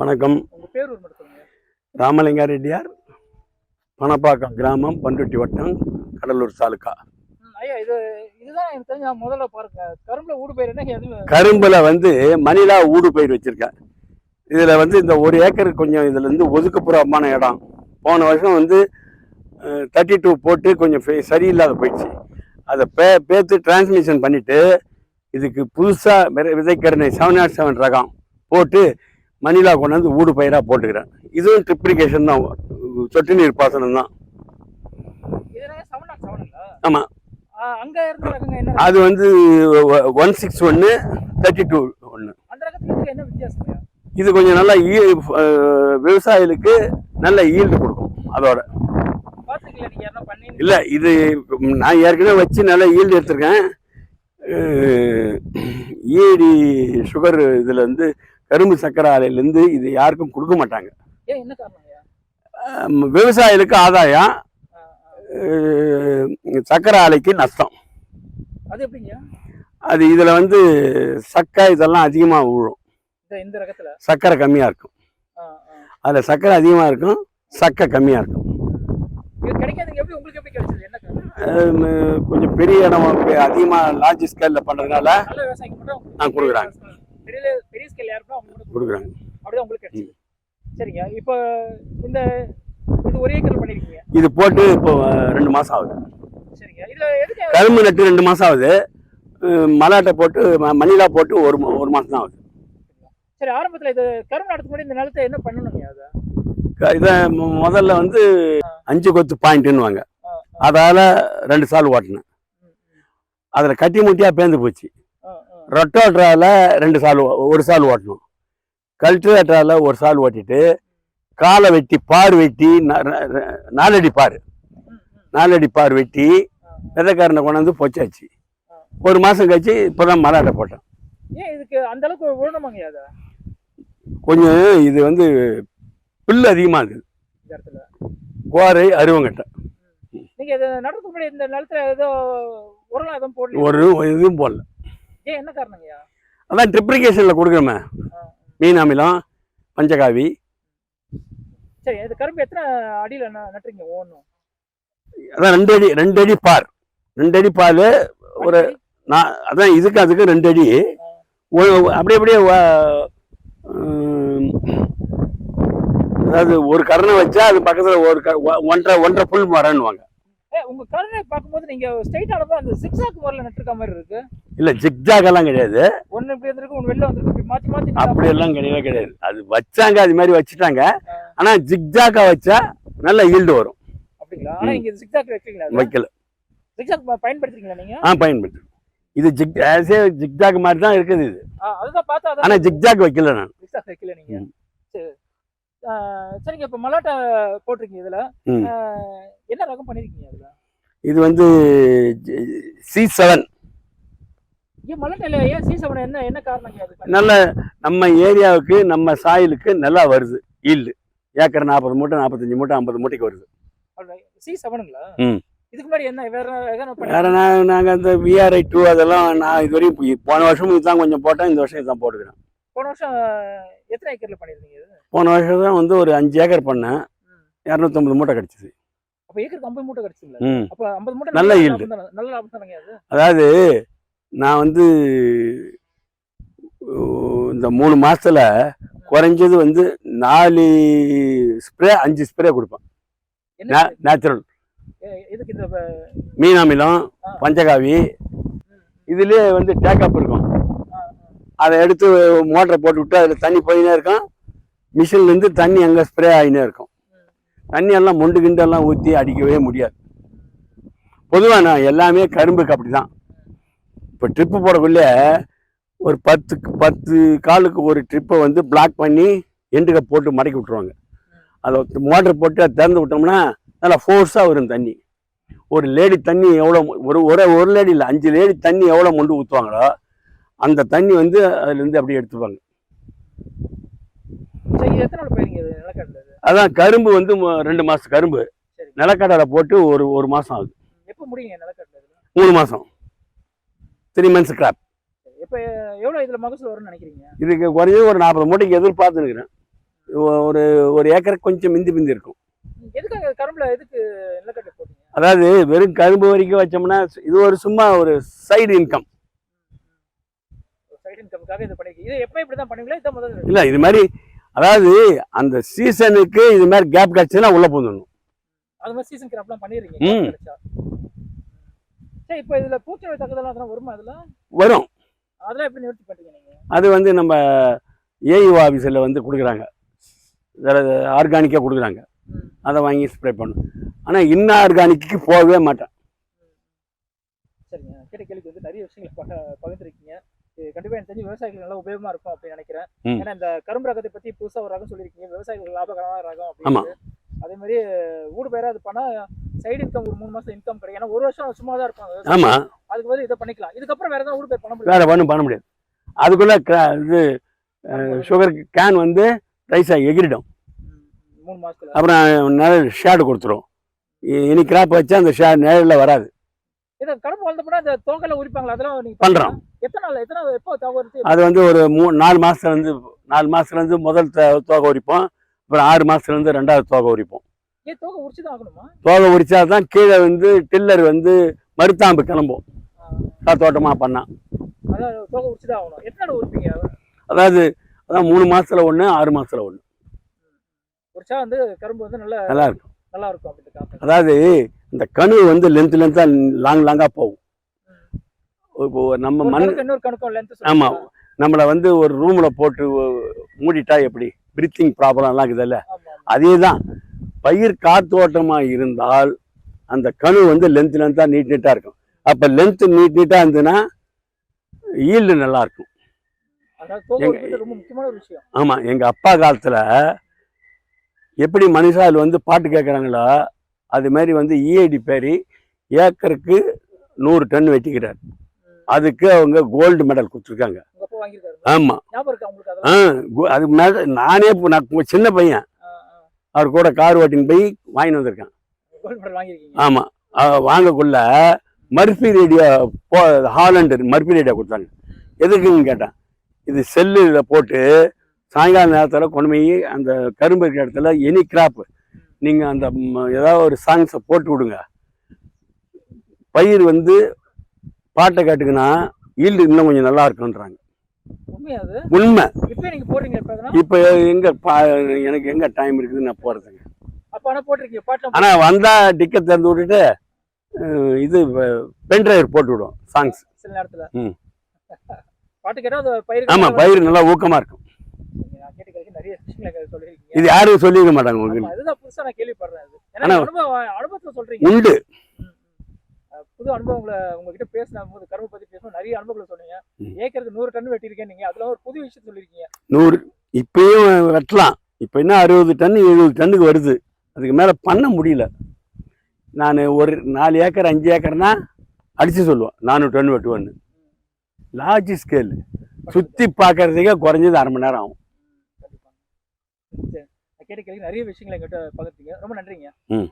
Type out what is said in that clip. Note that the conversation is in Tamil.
வணக்கம். ராமலிங்கா ரெட்டியார் பணப்பாக்கம் கிராமம் பண்ருட்டி வட்டம் கடலூர் தாலுக்கா கரும்புல வந்து மணிலா ஊடு பயிர் வச்சிருக்கேன். இதுல வந்து இந்த ஒரு ஏக்கர் கொஞ்சம் இதுல இருந்து ஒதுக்குப்புறமான இடம். போன வருஷம் வந்து தேர்ட்டி டூ போட்டு கொஞ்சம் சரியில்லாத போயிடுச்சு. அதை பே பேத்து டிரான்ஸ்மிஷன் பண்ணிட்டு இதுக்கு புதுசாக விதைக்கரணை செவன் நாட் செவன் ரகம் போட்டு மணிலா கொண்டு வந்து ஊடு பயிராக போட்டுக்கிறேன். இதுவும் ட்ரிப்ளிகேஷன் தான். சொட்டு நீர் பாசனம் தான். இது என்ன செவன் நாட் செவனுங்களா ஆமா. அங்க இருந்த ரகங்க என்ன அது வந்து ஒன் சிக்ஸ் ஒன்று தேர்ட்டி டூ ஒன்று இது கொஞ்சம் நல்லா ஈ விவசாயிகளுக்கு நல்ல ஈல்டு கொடுக்கும் அதோட. இல்லை இது நான் ஏற்கனவே வச்சு நல்லா ஈல்டு எடுத்திருக்கேன். ஈடி சுகர் இதில் வந்து கரும்பு சர்க்கரை ஆலையிலேருந்து இது யாருக்கும் கொடுக்க மாட்டாங்க. விவசாயிகளுக்கு ஆதாயம் சர்க்கரை ஆலைக்கு நஷ்டம். அது எப்படிங்க? அது இதில் வந்து சக்கை இதெல்லாம் அதிகமாக விழும் இந்த ரகத்துல? சர்க்கரை கம்மியாக இருக்கும். அதில் சர்க்கரை அதிகமாக இருக்கும் சக்கை கம்மியாக இருக்கும். கொஞ்சம் பெரிய இடம் அதிகமாக லார்ஜ் ஸ்கேலில் பண்ணுறதுனால ஆ, கொடுக்குறாங்க. பெரிய பெரிய ஸ்கேல் யாருக்கும் அவங்க மட்டும் கொடுக்குறாங்க. அப்படிதான் உங்களுக்கு கிடைச்சது. சரிங்க. இப்போ இந்த இது ஒரே ஏக்கர் பண்ணிருக்கீங்க. இது போட்டு இப்போ ரெண்டு மாதம் ஆகுது. சரிங்க. இதுல எதுக்கு கரும்பு நட்டு ரெண்டு மாதம் ஆகுது. மலாட்டை போட்டு மணிலா போட்டு ஒரு ஒரு மாதம் தான் ஆகுது. சரி ஆரம்பத்துல இது கரும்பு நடத்துக்கு முன்னாடி இந்த நிலத்தை என்ன பண்ணணுங்க அதை? இதை முதல்ல வந்து அஞ்சு கொத்து பாயிண்ட்டுன்னுவாங்க அதால் ரெண்டு சால் ஓட்டினேன். அதில் கட்டி முட்டியாக பேந்து போச்சு. ரொட்டோட்ராவில் ரெண்டு சால் ஒரு சால் ஓட்டணும். கல்டிவேட்டரால் ஒரு சால் ஓட்டிட்டு காலை வெட்டி பார் வெட்டி நாலடி பார். நாலடி பார் வெட்டி. விதைக்காரனை கொண்டாந்து பொச்சாச்சு. ஒரு மாதம் கழிச்சு இப்போ தான் மலாட்டை போட்டேன். ஏன் இதுக்கு அந்த அளவுக்கு விழணுமாங்க அதை? கொஞ்சம் இது வந்து புல் அதிகமாக இருக்குது கோரை அருவங்கட்டை. நீங்க இதை நடத்துக்கு முன்னாடி இந்த நிலத்துல ஏதோ உரலாம் எதுவும் போடல ஒரு இதுவும் போடல. ஏன் என்ன காரணங்கய்யா அதான் ட்ரிப்ளிகேஷனில் கொடுக்குறோமே. மீன் அமிலம் பஞ்சகாவி. சரி இது கரும்பு எத்தனை அடியில நட்டுறீங்க ஒவ்வொன்றும் அதான் ரெண்டு அடி ரெண்டு அடி பார். ரெண்டு அடி பால் ஒரு நான் அதான் இதுக்கு அதுக்கு ரெண்டு அடி. அப்படியே அப்படியே அதாவது ஒரு கரணை வச்சா அது பக்கத்தில் ஒரு ஒன்றரை ஒன்றரை புல் மரன்னுவாங்க ஏ உங்க கருணை பார்க்கும்போது நீங்க ஸ்ட்ரைட் ஆனப்போ அந்த சிக்ஸாக் முறையில் நட்டுருக்க மாதிரி இருக்கு. இல்லை ஜிக்ஜாகெல்லாம் கிடையாது. ஒன்னு இப்படி இருந்திருக்கு ஒன்னு வெளில வந்திருக்கு இப்படி மாத்தி மாத்தி அப்படி எல்லாம் கிடையவே கிடையாது. அது வச்சாங்க அது மாதிரி வச்சுட்டாங்க. ஆனா ஜிக்ஜாக்கா வச்சா நல்ல ஈல்டு வரும். அப்படிங்களா? ஆனா இங்க சிக்ஸாக் வைக்கீங்களா வைக்கல. சிக்ஸாக் பயன்படுத்துறீங்களா நீங்க? ஆ பயன்படுத்து இது ஜிக் ஆஸே ஜிக்ஜாக் மாதிரி தான் இருக்குது இது. அதுதான் பார்த்தா ஆனா ஜிக்ஜாக் வைக்கல நான். சிக்ஸாக் வைக்கல நீங்க? சரிங்க. இப்ப மலாட்டா போட்டிருக்கீங்க இதுல. என்ன ரகம் பண்ணிருக்கீங்க இதுல இது வந்து சி செவன் நல்ல நம்ம ஏரியாவுக்கு நம்ம சாயிலுக்கு நல்லா வருது. ஈல்டு. ஏக்கர் நாற்பது மூட்டை நாற்பத்தஞ்சு மூட்டை ஐம்பது மூட்டைக்கு வருது. வேற நான் நாங்கள் இந்த விஆர்ஐ டூ அதெல்லாம் நான் இதுவரையும் போய்- போன வருஷமும் இதுதான் கொஞ்சம் போட்டேன் இந்த வருஷம் இதுதான் போட்டுக்கிறேன். போன வருஷம் எத்தனை ஏக்கர்ல பண்ணிருந்தீங்க இது? போன வருஷம் தான் வந்து ஒரு அஞ்சு ஏக்கர் பண்ணேன். இரநூத்தம்பது மூட்டை கிடச்சிது அப்ப ஏக்கருக்கு ஐம்பது மூட்டை கிடைச்சுங்களா ம். அப்ப ஐம்பது மூட்டை நல்ல தானே? நல்ல லாபம் தானங்க அது? அதாவது நான் வந்து இந்த மூணு மாசத்துல குறைஞ்சது வந்து நாலு ஸ்ப்ரே அஞ்சு ஸ்ப்ரே கொடுப்பேன். நேச்சுரல். எ- எதுக்கு இந்த வ- மீன் அமிலம் ஆ. பஞ்சகாவி. இதுலயே வந்து டேக்கப் இருக்கும். அதை எடுத்து மோட்டரை போட்டு விட்டு அதில் தண்ணி போயினே இருக்கும். மிஷின்லேருந்து தண்ணி அங்கே ஸ்ப்ரே ஆகினே இருக்கும். தண்ணி எல்லாம் மொண்டு கிண்டெல்லாம் ஊற்றி அடிக்கவே முடியாது. பொதுவாக நான் எல்லாமே கரும்புக்கு அப்படி தான் இப்போ ட்ரிப்பு போடக்குள்ளே ஒரு பத்து பத்து காலுக்கு ஒரு ட்ரிப்பை வந்து பிளாக் பண்ணி எண்டுக போட்டு மடக்கி விட்ருவாங்க அதை மோட்டர் போட்டு அதை திறந்து விட்டோம்னா நல்லா ஃபோர்ஸாக வரும் தண்ணி. ஒரு லேடி தண்ணி எவ்வளோ ஒரு ஒரு ஒரு லேடி இல்லை அஞ்சு லேடி தண்ணி எவ்வளோ மொண்டு ஊற்றுவாங்களோ அந்த தண்ணி வந்து அதுலேருந்து அப்படியே எடுத்துப்பாங்க. அதான் கரும்பு வந்து ரெண்டு மாதம் கரும்பு. நிலக்கடலை போட்டு ஒரு ஒரு மாதம் ஆகுது. மூணு மாதம் த்ரீ மந்த்ஸ் கிராப் இப்ப எவ்வளவு இதுல மகசூல் வரும்னு நினைக்கிறீங்க? இதுக்கு குறைஞ்சது ஒரு நாற்பது மூட்டைக்கு எதிர்பார்த்துருக்கிறேன். ஒரு ஒரு ஏக்கருக்கு கொஞ்சம் மிந்தி மிந்தி இருக்கும். எதுக்காக கரும்புல எதுக்கு நிலக்கடலை போட்டீங்க? அதாவது வெறும் கரும்பு வரைக்கும் வச்சோம்னா இது ஒரு சும்மா ஒரு சைடு இன்கம் சைடு இன்கம்காக இது பண்ணிருக்கீங்க. இது எப்போ இப்படி தான் பண்ணுவீங்களா? இதான் முதல்ல இல்லை இது மாதிரி அதாவது அந்த சீசனுக்கு இது மாதிரி கேப் கிடச்சுன்னா உள்ளே போந்துடணும். அது மாதிரி சீசன் கிராப்லாம் பண்ணிடுறீங்க. கிடைச்சா. சரி இப்போ இதுல பூச்சி நோய் தாக்குதலாம் அதெல்லாம் வருமா அதுல? வரும். அதெல்லாம் எப்படி நிவர்த்தி பண்றீங்க நீங்க? அது வந்து நம்ம ஏஇஓ ஆஃபீஸில் வந்து கொடுக்குறாங்க. ஆர்கானிக்காக கொடுக்குறாங்க. அதை வாங்கி ஸ்ப்ரே பண்ணும் ஆனால் இன்னும் ஆர்கானிக்கு போகவே மாட்டேன். சரிங்க. கேட்ட கேள்விக்கு வந்து நிறைய விஷயங்களை பக பகிர்ந்துருக்கீங்க. கண்டிப்பா எனக்கு தெரிஞ்சு விவசாயிகளுக்கு நல்லா உபயோகமா இருக்கும் அப்படின்னு நினைக்கிறேன். ஏன்னா இந்த கரும்பு ரகத்தை பத்தி புதுசா ஒரு ரகம் சொல்லியிருக்கீங்க. விவசாயிகளுக்கு லாபகரமான ரகம் ஆமா. அப்படின்னு அதே மாதிரி ஊடு பயிரா அது பண்ணா சைடு இன்கம் ஒரு மூணு மாசம் இன்கம் கிடைக்கும். ஏன்னா ஒரு வருஷம் சும்மா தான் விவசாயி. ஆமாம் அதுக்கு பதில் இதை பண்ணிக்கலாம். இதுக்கப்புறம் வேற ஏதாவது ஊடு பயிர் பண்ண முடியும்? வேறு ஒன்றும் பண்ண முடியாது. அதுக்குள்ளே இது சுகர் கேன் வந்து ரைஸாக எகிரிடும். மூணு மாசத்துல. அப்புறம் நிழல் ஷேடு கொடுத்துரும். இனி கிராப் வச்சா அந்த ஷே நிழலில் வராது. இதை கரும்பு வளர்ந்தப்படா இந்த தோக்கெல்லாம் உரிப்பாங்களா? அதெல்லாம் நீங்க அது வந்து ஒரு மூ நாலு மாதத்துலேருந்து நாலு மாதத்துலேருந்து முதல் தோகை உரிப்போம். அப்புறம் ஆறு மாதத்துலேருந்து ரெண்டாவது தோகை உரிப்போம். தோகை உரிச்சு தான் கீழே வந்து டில்லர் வந்து மருத்தாம்பு கிளம்பும். காத்தோட்டமாக பண்ணால் அதாவது அதான் மூணு மாசத்துல ஒன்று ஆறு மாசத்துல ஒன்று நல்ல நல்லா இருக்கும். நல்லா இருக்கும் அதாவது இந்த கணு வந்து லென்த் லென்த்தாக லாங் லாங்காக போகும். இப்போ நம்ம மண் கணக்கு இன்னொரு கணக்கும் லென்த் ஆமா. நம்மளை வந்து ஒரு ரூமில் போட்டு மூடிட்டா எப்படி? பிரீத்திங் ப்ராப்ளம்லாம் இருக்குதுல்ல அதே தான் பயிர் காத்தோட்டமாக இருந்தால் அந்த கணு வந்து லென்த் லென்த்தாக நீட் நீட்டாக இருக்கும். அப்போ லென்த் நீட் நீட்டாக இருந்ததுன்னா ஈல்டு நல்லா இருக்கும். அதாவது தோகை எங்க- உரிக்கிறது ரொம்ப முக்கியமான ஒரு விஷயம். ஆமாம் எங்கள் அப்பா காலத்தில் எப்படி மனுஷால் வந்து பாட்டு கேட்குறாங்களோ அது மாதிரி வந்து இஐடி பேரி ஏக்கருக்கு நூறு டன் வெட்டிக்கிறார். அதுக்கு அவங்க கோல்டு மெடல் கொடுத்துருக்காங்க. ஆமாம் ஆ அது மேல நானே நான் சின்ன பையன். அவர் கூட கார் ஓட்டின்னு போய் வாங்கிட்டு வந்திருக்கேன். ஆமாம் வாங்கக்குள்ள மர்ஃபி ரேடியோ போ ஹாலண்டு மர்ஃபி ரேடியோ கொடுத்தாங்க. எதுக்குன்னு கேட்டேன். இது செல்லில் போட்டு சாயங்கால நேரத்தில் கொண்டு போய் அந்த கரும்பு இருக்கிற இடத்துல எனி கிராப் நீங்கள் அந்த ஏதாவது ஒரு சாங்ஸை போட்டு விடுங்க. பயிர் வந்து பாட்டை கேட்டுக்குன்னா ஈல்டு இன்னும் கொஞ்சம் நல்லா இருக்குன்றாங்க. உண்மை. இப்போ எங்க எனக்கு எங்க டைம் இருக்குது நான் போறதுங்க ஆனா வந்தா டிக்கை திறந்து விட்டுட்டு இது பென் டிரைவர் போட்டு விடும் சாங்ஸ் சில நேரத்துல. ம். ஆமா பயிர் நல்லா ஊக்கமா இருக்கும். இது யாரும் சொல்லிக்க மாட்டாங்க உங்களுக்கு. ஆமா, புது அனுபவங்களை உங்ககிட்ட பேசின போது கரும்பு பத்தி பேசும்போது நிறைய அனுபவங்களை சொன்னீங்க. ஏக்கருக்கு நூறு டன் வெட்டியிருக்கேன் நீங்க. அதுல ஒரு புது விஷயம் சொல்லியிருக்கீங்க. நூறு இப்பயும் வெட்டலாம். இப்போ என்ன அறுபது டன் எழுபது டன்னுக்கு வருது. அதுக்கு மேல பண்ண முடியல. நான் ஒரு நாலு ஏக்கர் அஞ்சு ஏக்கர்னா அடிச்சு சொல்லுவேன் நானூறு டன் வெட்டுவேன்னு. லார்ஜ் ஸ்கேல் சுத்தி பார்க்கறதுக்கே குறைஞ்சது அரை மணி நேரம் ஆகும். கேட்ட கேள்வி நிறைய விஷயங்களை எங்கிட்ட பகிர்ந்தீங்க. ரொம்ப நன்றிங்க. ம்.